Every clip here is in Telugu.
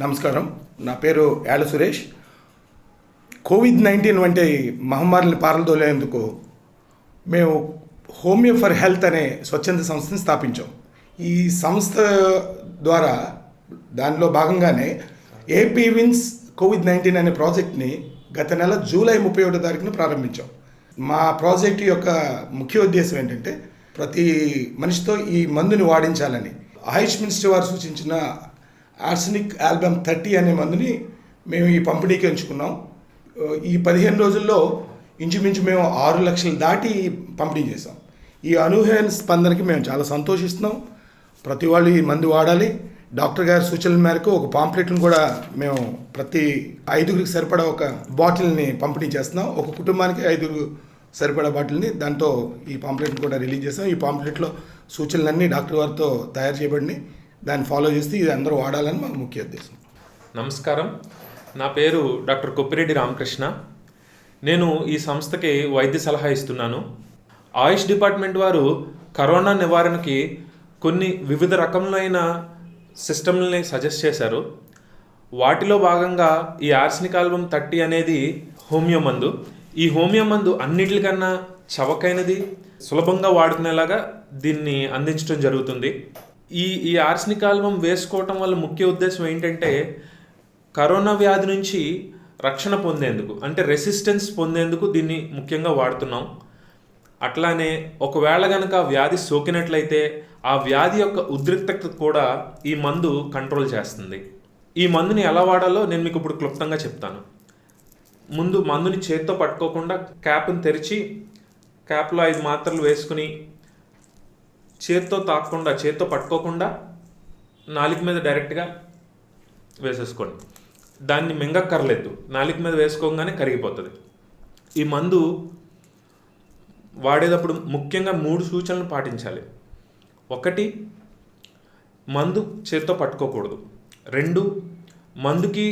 నమస్కారం. నా పేరు యాళ సురేష్. కోవిడ్ నైన్టీన్ వంటి మహమ్మారిని పారదోలేందుకు మేము హోమియో ఫర్ హెల్త్ అనే స్వచ్ఛంద సంస్థని స్థాపించాం. ఈ సంస్థ ద్వారా దానిలో భాగంగానే ఏపీ విన్స్ కోవిడ్ నైన్టీన్ అనే ప్రాజెక్ట్ని గత నెల జూలై ముప్పై ఒకటో తారీఖున ప్రారంభించాం. మా ప్రాజెక్ట్ యొక్క ముఖ్య ఉద్దేశం ఏంటంటే ప్రతి మనిషితో ఈ మందుని వాడించాలని. ఆయుష్ మినిస్టర్ వారు సూచించిన ఆర్సనిక్ ఆల్బమ్ థర్టీ అనే మందుని మేము ఈ పంపిణీకి ఎంచుకున్నాం. ఈ పదిహేను రోజుల్లో ఇంచుమించు మేము ఆరు లక్షలు దాటి పంపిణీ చేసాం ఈ అనూహ్య స్పందనకి మేము చాలా సంతోషిస్తున్నాం. ప్రతి వాళ్ళు ఈ మందు వాడాలి. డాక్టర్ గారి సూచనల మేరకు ఒక పాంప్లెట్ను కూడా మేము ప్రతి ఐదుగురికి సరిపడా ఒక బాటిల్ని పంపిణీ చేస్తున్నాం. ఒక కుటుంబానికి ఐదుగురు సరిపడా బాటిల్ని దాంతో ఈ పాంప్లెట్ని కూడా రిలీజ్ చేస్తాం ఈ పాంప్లెట్లో సూచనలన్నీ డాక్టర్ వారితో తయారు చేయబడినాయి. దాన్ని ఫాలో చేస్తే ఇది అందరూ వాడాలని మా ముఖ్య ఉద్దేశం. నమస్కారం. నా పేరు డాక్టర్ కొప్పిరెడ్డి రామకృష్ణ. నేను ఈ సంస్థకి వైద్య సలహా ఇస్తున్నాను. ఆయుష్ డిపార్ట్మెంట్ వారు కరోనా నివారణకి కొన్ని వివిధ రకములైన సిస్టమ్లని సజెస్ట్ చేశారు. వాటిలో భాగంగా ఈ ఆర్సనిక్ ఆల్బమ్ థర్టీ అనేది హోమియో మందు. ఈ హోమియో మందు అన్నిటికన్నా చవకైనది సులభంగా వాడుకునేలాగా దీన్ని అందించడం జరుగుతుంది. ఈ ఈ ఆర్సనిక్ ఆల్బమ్ వేసుకోవటం వల్ల ముఖ్య ఉద్దేశం ఏంటంటే కరోనా వ్యాధి నుంచి రక్షణ పొందేందుకు అంటే రెసిస్టెన్స్ పొందేందుకు దీన్ని ముఖ్యంగా వాడుతున్నాం. అట్లానే ఒకవేళ కనుక వ్యాధి సోకినట్లయితే ఆ వ్యాధి యొక్క ఉద్రిక్తత కూడా ఈ మందు కంట్రోల్ చేస్తుంది. ఈ మందుని ఎలా వాడాలో నేను మీకు ఇప్పుడు క్లుప్తంగా చెప్తాను. ముందు మందుని చేత్తో పట్టుకోకుండా క్యాప్ని తెరిచి క్యాప్లో ఐదు మాత్రలు వేసుకుని చేత్తో తాకకుండా చేత్తో పట్టుకోకుండా నాలుక మీద డైరెక్ట్గా వేసేసుకోండి. దాన్ని మింగక్కర్లేదు. నాలుక మీద వేసుకోగానే కరిగిపోతుంది. ఈ మందు వాడేటప్పుడు ముఖ్యంగా మూడు సూచనలు పాటించాలి. ఒకటి మందు చేత్తో పట్టుకోకూడదు. రెండు మందుకి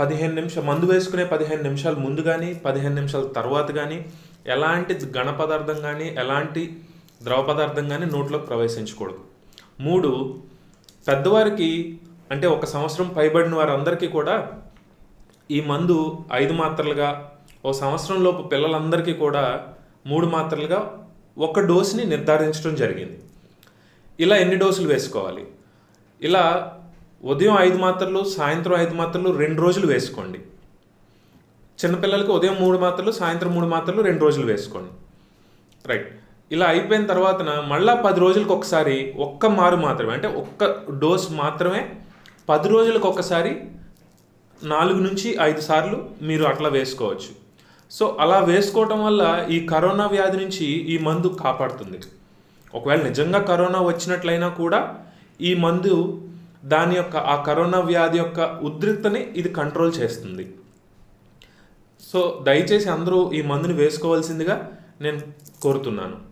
పదిహేను నిమిషాలు మందు వేసుకునే పదిహేను నిమిషాలు ముందు కానీ పదిహేను నిమిషాల తర్వాత కానీ ఎలాంటి ఘన పదార్థం కానీ ఎలాంటి ద్రవ పదార్థం కానీ నోట్లోకి ప్రవేశించకూడదు. మూడు పెద్దవారికి అంటే ఒక సంవత్సరం పైబడిన వారందరికీ కూడా ఈ మందు ఐదు మాత్రలుగా ఓ సంవత్సరంలోపు పిల్లలందరికీ కూడా మూడు మాత్రలుగా ఒక డోస్ని నిర్ధారించడం జరిగింది. ఇలా ఎన్ని డోసులు వేసుకోవాలి? ఇలా ఉదయం ఐదు మాత్రలు సాయంత్రం ఐదు మాత్రలు రెండు రోజులు వేసుకోండి. చిన్నపిల్లలకి ఉదయం మూడు మాత్రలు సాయంత్రం మూడు మాత్రలు రెండు రోజులు వేసుకోండి. రైట్. ఇలా అయిపోయిన తర్వాత మళ్ళా పది రోజులకు ఒకసారి ఒక్క మారు మాత్రమే అంటే ఒక్క డోస్ మాత్రమే పది రోజులకు ఒకసారి నాలుగు నుంచి ఐదు సార్లు మీరు అట్లా వేసుకోవచ్చు. సో అలా వేసుకోవటం వల్ల ఈ కరోనా వ్యాధి నుంచి ఈ మందు కాపాడుతుంది. ఒకవేళ నిజంగా కరోనా వచ్చినట్లయినా కూడా ఈ మందు దాని యొక్క ఆ కరోనా వ్యాధి యొక్క ఉద్రిక్తని ఇది కంట్రోల్ చేస్తుంది. సో దయచేసి అందరూ ఈ మందుని వేసుకోవాల్సిందిగా నేను కోరుతున్నాను.